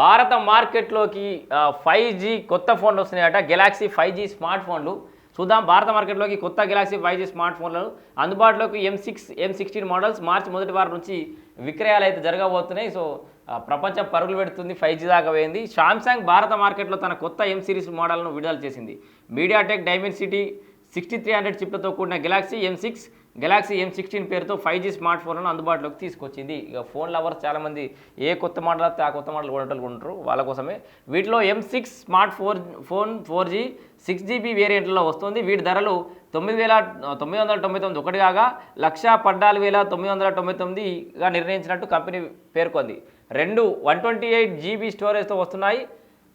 భారత మార్కెట్లోకి five G కొత్త ఫోన్లు వస్తున్నాయట. గెలాక్సీ ఫైవ్ జీ స్మార్ట్ ఫోన్లు చూద్దాం భారత మార్కెట్లోకి కొత్త గెలాక్సీ ఫైవ్ జీ స్మార్ట్ ఫోన్లు అందుబాటులోకి M six M sixteen models మార్చి మొదటి వారం నుంచి విక్రయాలు అయితే జరగబోతున్నాయి. సో ప్రపంచం పరుగులు పెడుతుంది ఫైవ్ జీ దాకా పోయింది. సామ్సంగ్ భారత మార్కెట్లో తన కొత్త ఎం సిరీస్ మోడల్ను విడుదల చేసింది. MediaTek Dimensity sixty three hundred చిప్లతో కూడిన Galaxy M six Galaxy M sixteen పేరుతో ఫైవ్ జీ స్మార్ట్ ఫోన్లను అందుబాటులోకి తీసుకొచ్చింది. ఇక ఫోన్ లవర్స్ చాలామంది ఏ కొత్త మోడల్ ఆ కొత్త మోడల్ కొనేటోళ్ళు ఉంటారు. వాళ్ళ కోసమే. వీటిలో M six smart four phone four G six GB వేరియంట్లో వస్తుంది. వీటి ధరలు తొమ్మిది వేల తొమ్మిది వందల తొంభై తొమ్మిది ఒకటి కాగా లక్ష పద్నాలుగు వేల తొమ్మిది వందల తొంభై తొమ్మిదిగా నిర్ణయించినట్టు కంపెనీ పేర్కొంది. రెండు వన్ ట్వంటీ ఎయిట్ జీబీ స్టోరేజ్తో వస్తున్నాయి.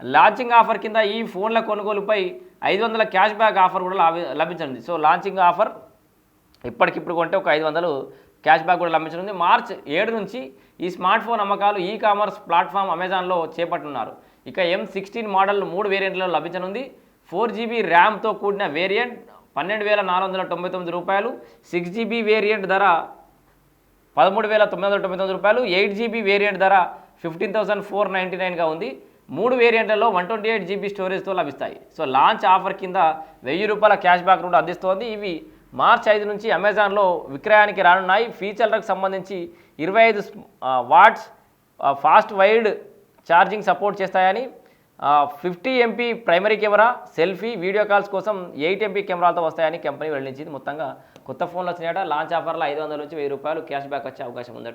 లాంచింగ్ ఆఫర్ కింద ఈ ఫోన్ల కొనుగోలుపై ఐదు వందల క్యాష్ బ్యాక్ ఆఫర్ కూడా లాభి- లభించనుంది. సో లాంచింగ్ ఆఫర్ ఇప్పటికిప్పుడు కొంటే ఒక ఐదు వందలు క్యాష్ బ్యాక్ కూడా లభించనుంది. మార్చ్ ఏడు నుంచి ఈ స్మార్ట్ ఫోన్ అమ్మకాలు ఈ కామర్స్ ప్లాట్ఫామ్ అమెజాన్లో చేపట్టనున్నారు ఇక ఎం సిక్స్టీన్ మోడల్ మూడు వేరియంట్లలో లభించనుంది. ఫోర్ జీబీ ర్యామ్తో కూడిన వేరియంట్ పన్నెండు వేల నాలుగు వందల తొంభై తొమ్మిది రూపాయలు సిక్స్ జీబీ వేరియంట్ ధర పదమూడు వేల తొమ్మిది వందల తొంభై తొమ్మిది రూపాయలు ఎయిట్ జీబీ వేరియంట్ ధర ఫిఫ్టీన్ థౌసండ్ ఫోర్ నైంటీ నైన్గా ఉంది. మూడు వేరియంట్లలో వన్ ట్వంటీ ఎయిట్ జీబీ స్టోరేజ్తో లభిస్తాయి. సో లాంచ్ ఆఫర్ కింద వెయ్యి రూపాయల క్యాష్ బ్యాక్ కూడా అందిస్తోంది. ఇవి మార్చ్ ఐదు నుంచి అమెజాన్లో విక్రయానికి రానున్నాయి. ఫీచర్లకు సంబంధించి ఇరవై ఐదు watts fast wide charging support చేస్తాయని fifty MP primary camera selfie video calls కోసం ఎయిట్ ఎంపీ కెమెరాలతో వస్తాయని కంపెనీ వెల్లడించింది. మొత్తంగా కొత్త ఫోన్లు వచ్చినాయట. లాంచ్ ఆఫర్లో ఐదు వందల నుంచి వెయ్యి రూపాయలు క్యాష్ బ్యాక్ వచ్చే అవకాశం ఉందట.